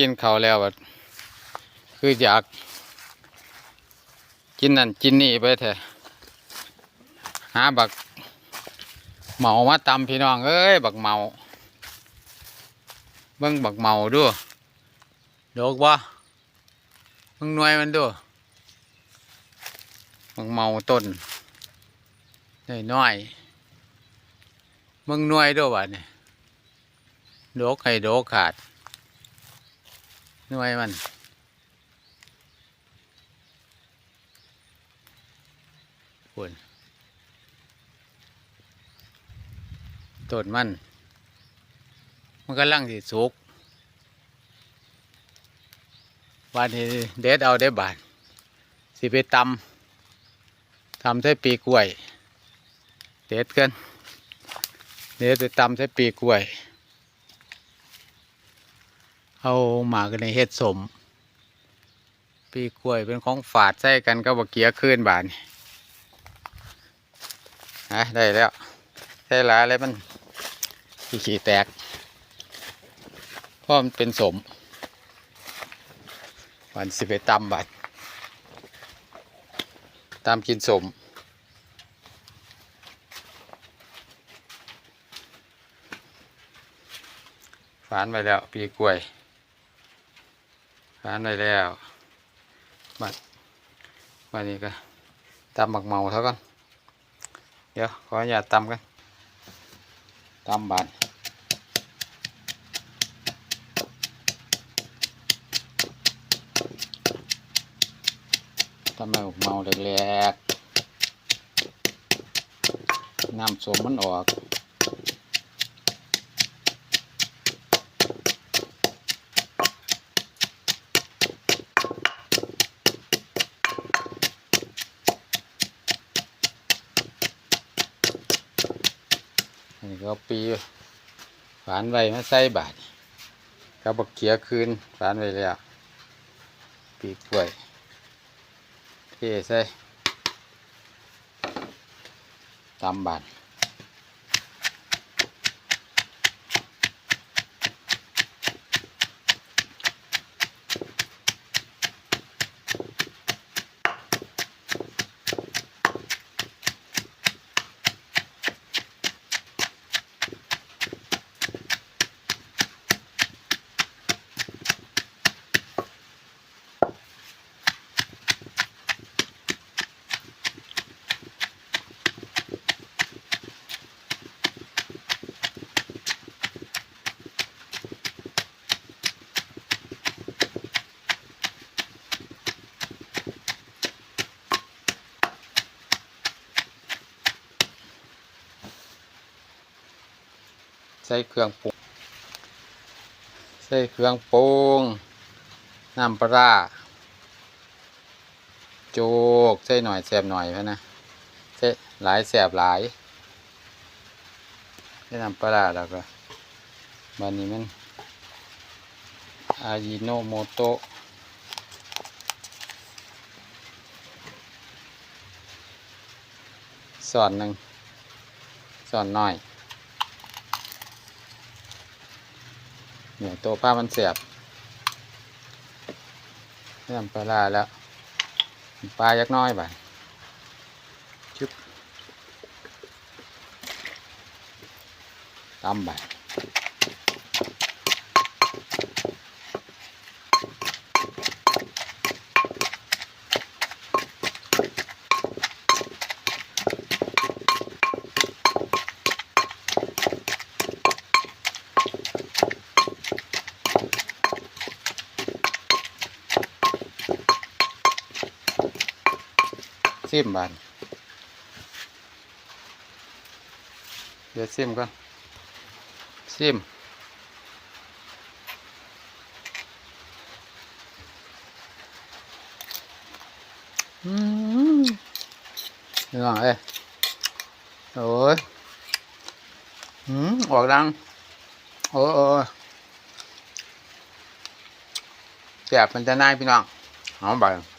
กินข้าวแล้วบัดคืออยากกินนั่นกินนี่ไปแท้หาบักเมามาตำพี่น้องเอ้ยบักเมาเบิ่งบักเมาดูดอกบ่เบิ่งหน่วยมันดูบักเมาต้นน้อยๆเบิ่งหน่วยดูบัดนี่ยดอกให้ดอกขาด หน่วยมันปุ่นต้นมัน มันก็ลังสิสุกบานนี้เด็ดเอาได้บานสิไปตำทำใส่ปีกล้วย เด็ดกันเด็ดไปตำใส่ปีกล้วย เอาหมากในเฮ็ดสม ปีกล้วยเป็นของฝาดใส่กันก็บกเกียขึ้นบานนี่ฮะได้แล้วใส่หลายแล้วมันขี้ขี้แตกเพราะมันเป็นสมวันสิไปตำบัดตำกินสมฝานไปแล้ว ปีกล้วย ร้านได้แล้วบัดบัดนี้ก็ตำบักเมาเท่ากันเดี๋ยวขออนุญาตตำกันตำบานตำบักเมาแรกๆน้ำสมมันออก นี่ก็เอาปีฝานไว้มาใส่บาทก็บักเขียคืนฝานไว้แล้วปีกล้วยเทใส่ตำบาท ใส่เครื่องปรุง ใส่เครื่องปรุง น้ำปลาโจกใส่หน่อยแสบหน่อยพะนะใส่หลายแสบหลายใส่น้ำปลาร้าแล้วก็บันนี้มันอายิโนโมโตะสอนหนึ่งสอนหน่อย เนี่ยตัวผ้ามันเสียบเริ่มปลาแล้ว ปลายักน้อยไปชึบตำไป ซิมบานเดี๋ยวซิมก่อนซิมอืมนี่ก่อนเอ้ยโอ้ยอืมออกดังโอ้โอ้ยแสบมันจะน่ายพี่น้องเอา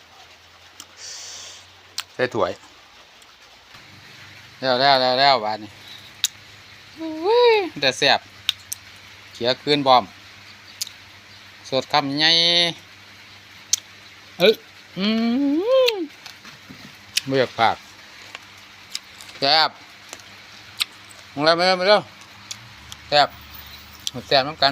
ไปใส่ถ้วยแล้วแล้วแล้วแล้วบาดนี้อุ้ยแต่แซ่บเขียคืนบอม สดคำใหญ่เอ้ยอืมไม่อยากผักแซ่บมึงอะไรมาเร็วมาเร็วแซ่บแซ่บน้ำกัน